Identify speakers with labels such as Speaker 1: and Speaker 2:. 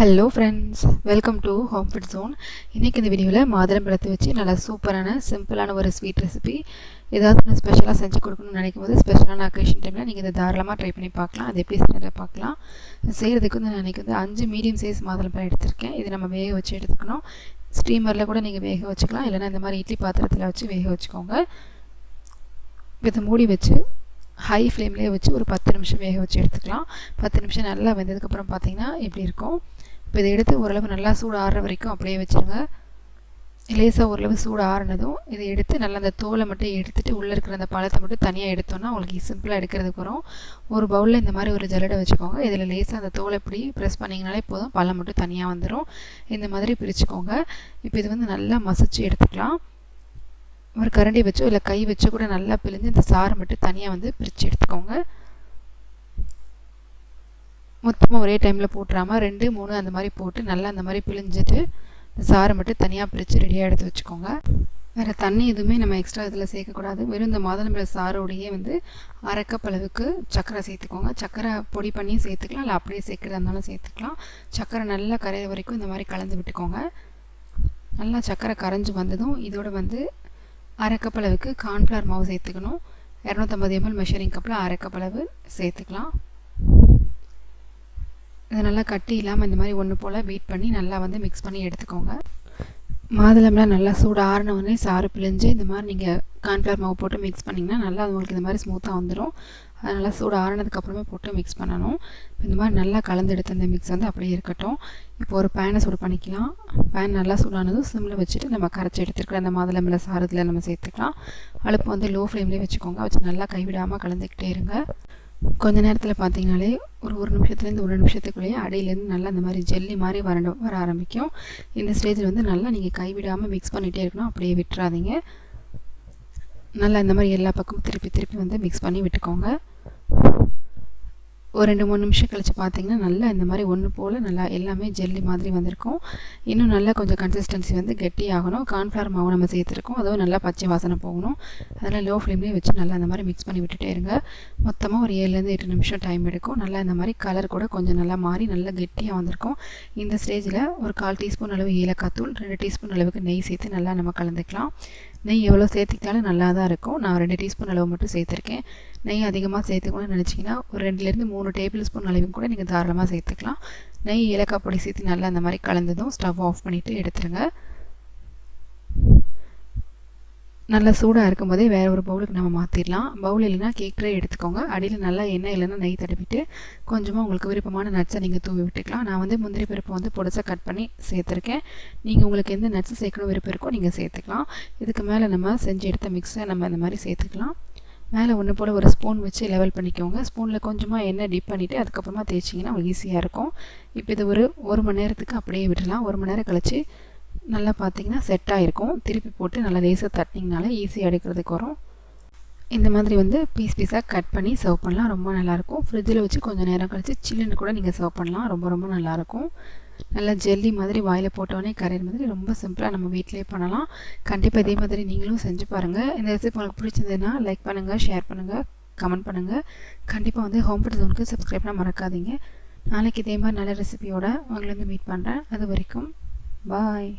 Speaker 1: Hello friends welcome to home food zone இன்றைக்கி இந்த வீடியோவில் மாதுளம் பழத்தை வச்சு நல்லா சூப்பரான சிம்பிளான ஒரு ஸ்வீட் ரெசிபி ஏதாவது ஒன்று ஸ்பெஷலாக செஞ்சு கொடுக்கணும்னு நினைக்கும் போது ஸ்பெஷலான அக்கேஷன் டைமில் நீங்கள் இதை தாராளமாக ட்ரை பண்ணி பார்க்கலாம். அது எப்படி செய்யறதை பார்க்கலாம். செய்கிறதுக்கு வந்து நான் இன்றைக்கி வந்து அஞ்சு மீடியம் சைஸ் மாதுளம் பழம் எடுத்திருக்கேன். இது நம்ம வேக வச்சு எடுத்துக்கணும். ஸ்டீமரில் கூட நீங்கள் வேக வச்சுக்கலாம். இல்லைனா இந்த மாதிரி இட்லி பாத்திரத்தில் வச்சு வேக வச்சுக்கோங்க. இதை மூடி வச்சு ஹை ஃப்ளேம்லேயே வச்சு ஒரு பத்து நிமிஷம் வேக வச்சு எடுத்துக்கலாம். பத்து நிமிஷம் நல்லா வெந்ததுக்கப்புறம் பார்த்தீங்கன்னா எப்படி இருக்கும்? இப்போ இதை எடுத்து ஓரளவு நல்லா சூடு ஆறுற வரைக்கும் அப்படியே வச்சுருங்க. லேசாக ஓரளவு சூடு ஆறுனதும் இதை எடுத்து நல்லா அந்த தோலை மட்டும் எடுத்துகிட்டு உள்ளே இருக்கிற அந்த பழத்தை மட்டும் தனியாக எடுத்தோன்னா உங்களுக்கு சிம்பிளாக எடுக்கிறதுக்கு வரும். ஒரு பவுலில் இந்த மாதிரி ஒரு ஜல்லடை வச்சுக்கோங்க. இதில் லேசாக அந்த தோலை இப்படி ப்ரெஸ் பண்ணிங்கனாலே போதும். பழம் மட்டும் தனியாக வந்துடும் இந்த மாதிரி பிரிச்சுக்கோங்க. இப்போ இது வந்து நல்லா மசிச்சு எடுத்துக்கலாம். ஒரு கரண்டி வச்சோ இல்லை கை வச்சோ கூட நல்லா பிழிஞ்சு இந்த சாறு மட்டும் தனியாக வந்து பிரித்து எடுத்துக்கோங்க. மொத்தமாக ஒரே டைமில் போட்டுறாமல் ரெண்டு மூணு அந்த மாதிரி போட்டு நல்லா அந்த மாதிரி பிழிஞ்சிட்டு இந்த சாறை மட்டும் தனியாக பிரித்து ரெடியாக எடுத்து வச்சுக்கோங்க. வேறு தண்ணி எதுவுமே நம்ம எக்ஸ்ட்ரா இதில் சேர்க்கக்கூடாது வெறும் இந்த மாதுளம்பழ சாரோடையே வந்து அரை கப் அளவுக்கு சர்க்கரை சேர்த்துக்கோங்க. சர்க்கரை பொடி பண்ணி சேர்த்துக்கலாம். இல்லை அப்படியே சேர்க்குறதா இருந்தாலும் சேர்த்துக்கலாம். சர்க்கரை நல்லா கரைய வரைக்கும் இந்த மாதிரி கலந்து விட்டுக்கோங்க. நல்லா சர்க்கரை கரைஞ்சி வந்ததும் இதோடு வந்து அரை கப் அளவுக்கு கார்ன்ஃப்ளவர் மாவு சேர்த்துக்கணும். இரநூத்தம்பது எம்எல் மெஷரிங் கப்பில் அரை கப் அளவு சேர்த்துக்கலாம். இதை நல்லா கட்டி இல்லாமல் இந்த மாதிரி ஒன்று போல் பீட் பண்ணி நல்லா வந்து மிக்ஸ் பண்ணி எடுத்துக்கோங்க. மாதுளம்லாம் நல்லா சூடு ஆறினவுடனே சாறு பிழிஞ்சு இந்த மாதிரி நீங்கள் கார்ன்ஃப்ளவர் மாவு போட்டு மிக்ஸ் பண்ணிங்கன்னா நல்லா உங்களுக்கு இந்த மாதிரி ஸ்மூத்தாக வந்துடும் அது நல்லா சூடு ஆறினதுக்கப்புறமே போட்டு மிக்ஸ் பண்ணணும். இந்த மாதிரி நல்லா கலந்து எடுத்த அந்த மிக்ஸ் வந்து அப்படியே இருக்கட்டும். இப்போ ஒரு பேனை சூடு பண்ணிக்கலாம். பேன் நல்லா சூடானதும் சிம்மில் வச்சுட்டு நம்ம கரைச்சி எடுத்துருக்கிற அந்த மாதுளம்பழ இதில் நம்ம சேர்த்துக்கலாம். அடுப்பு வந்து லோ ஃப்ளேம்லேயே வச்சுக்கோங்க. வச்சு நல்லா கைவிடாமல் கலந்துக்கிட்டே இருங்க. கொஞ்ச நேரத்தில் பார்த்தீங்கனாலே ஒரு ஒரு நிமிஷத்துலேருந்து ஒரு நிமிஷத்துக்குள்ளேயே அடியிலேருந்து நல்லா அந்த மாதிரி ஜெல்லி மாதிரி வர வர ஆரம்பிக்கும். இந்த ஸ்டேஜில் வந்து நல்லா நீங்கள் கைவிடாமல் மிக்ஸ் பண்ணிகிட்டே இருக்கணும். அப்படியே விட்டுறாதீங்க. நல்லா இந்த மாதிரி எல்லா பக்கமும் திருப்பி திருப்பி வந்து மிக்ஸ் பண்ணி விட்டுக்கோங்க. ஒரு ரெண்டு மூணு நிமிஷம் கழித்து பார்த்தீங்கன்னா நல்லா இந்த மாதிரி ஒன்று போல் நல்லா எல்லாமே ஜெல்லி மாதிரி வந்திருக்கும். இன்னும் நல்லா கொஞ்சம் கன்சிஸ்டன்சி வந்து கெட்டி ஆகணும். கார்ன்ஃப்ளவர் மாவு நம்ம சேர்த்துருக்கோம். அதுவும் நல்லா பச்சை வாசனை போகணும். அதெல்லாம் லோ ஃப்ளேம்லேயே வச்சு நல்லா அந்த மாதிரி மிக்ஸ் பண்ணி விட்டுட்டே இருங்க. மொத்தமாக ஒரு ஏழுலேருந்து எட்டு நிமிஷம் டைம் எடுக்கும். நல்லா இந்த மாதிரி கலர் கூட கொஞ்சம் நல்லா மாறி நல்லா கெட்டியாக வந்திருக்கும். இந்த ஸ்டேஜில் ஒரு கால் டீஸ்பூன் அளவு ஏலக்காய் தூள் ரெண்டு டீஸ்பூன் அளவுக்கு நெய் சேர்த்து நல்லா நம்ம கலந்துக்கலாம். நெய் எவ்வளோ சேர்த்துக்கிட்டாலும் நல்லா தான் இருக்கும். நான் ரெண்டு டீஸ்பூன் அளவு மட்டும் சேர்த்துருக்கேன். நெய் அதிகமாக சேர்த்துக்கணும்னு நினச்சிங்கன்னா ஒரு ரெண்டுலேருந்து மூணு டேபிள் ஸ்பூன் அளவும் கூட நீங்கள் தாராளமாக சேர்த்துக்கலாம். நெய் ஏலக்காய் பொடி சேர்த்து நல்லா அந்த மாதிரி கலந்ததும் ஸ்டவ் ஆஃப் பண்ணிவிட்டு எடுத்துருங்க. நல்லா சூடாக இருக்கும் போதே வேறு ஒரு பவுலுக்கு நம்ம மாற்றிடலாம் பவுல் இல்லைனா கேக் ட்ரே எடுத்துக்கோங்க. அடியில் நல்லா எண்ணெய் இல்லைன்னா நெய் தடவிட்டு கொஞ்சமாக உங்களுக்கு விருப்பமான நட்ஸை நீங்கள் தூவி விட்டுக்கலாம். நான் வந்து முந்திரி பருப்பு வந்து பொடிசாக கட் பண்ணி சேர்த்துருக்கேன். நீங்கள் உங்களுக்கு எந்த நட்ஸு சேர்க்கணும் விருப்பம் இருக்கோ நீங்கள் சேர்த்துக்கலாம். இதுக்கு மேலே நம்ம செஞ்சு எடுத்த மிக்ஸை நம்ம இந்த மாதிரி சேர்த்துக்கலாம். மேலே ஒன்று போல் ஒரு ஸ்பூன் வச்சு லெவல் பண்ணிக்கோங்க. ஸ்பூனில் கொஞ்சமாக எண்ணெய் டிப் பண்ணிவிட்டு அதுக்கப்புறமா தேய்ச்சிங்கன்னா உங்களுக்கு ஈஸியாக இருக்கும். இப்போ இது ஒரு ஒரு மணி நேரத்துக்கு அப்படியே விடலாம் ஒரு மணி நேரம் கழித்து நல்லா பார்த்தீங்கன்னா செட் ஆகிருக்கும் திருப்பி போட்டு நல்லா லேசாக தட்டினீங்கனால ஈஸியாக எடுக்கிறதுக்கு வரும். இந்த மாதிரி வந்து பீஸ் பீஸாக கட் பண்ணி சர்வ் பண்ணலாம். ரொம்ப நல்லாயிருக்கும். ஃப்ரிட்ஜில் வச்சு கொஞ்சம் நேரம் கழித்து சில்லுன்னு கூட நீங்கள் சர்வ் பண்ணலாம். ரொம்ப ரொம்ப நல்லாயிருக்கும். நல்லா ஜெல்லி மாதிரி வாயில் போட்டோடனே கரையிற மாதிரி ரொம்ப சிம்பிளாக நம்ம வீட்டிலே பண்ணலாம். கண்டிப்பாக இதே மாதிரி நீங்களும் செஞ்சு பாருங்கள் இந்த ரெசிபி உங்களுக்கு பிடிச்சிருந்ததுன்னா லைக் பண்ணுங்கள் ஷேர் பண்ணுங்கள் கமெண்ட் பண்ணுங்கள் கண்டிப்பாக வந்து ஹோம் ஃபுட் ஜோனுக்கு சப்ஸ்கிரைப்லாம் மறக்காதீங்க. நாளைக்கு இதே மாதிரி நல்ல ரெசிபியோட உங்களை வந்து மீட் பண்ணுறேன் அது வரைக்கும் பாய்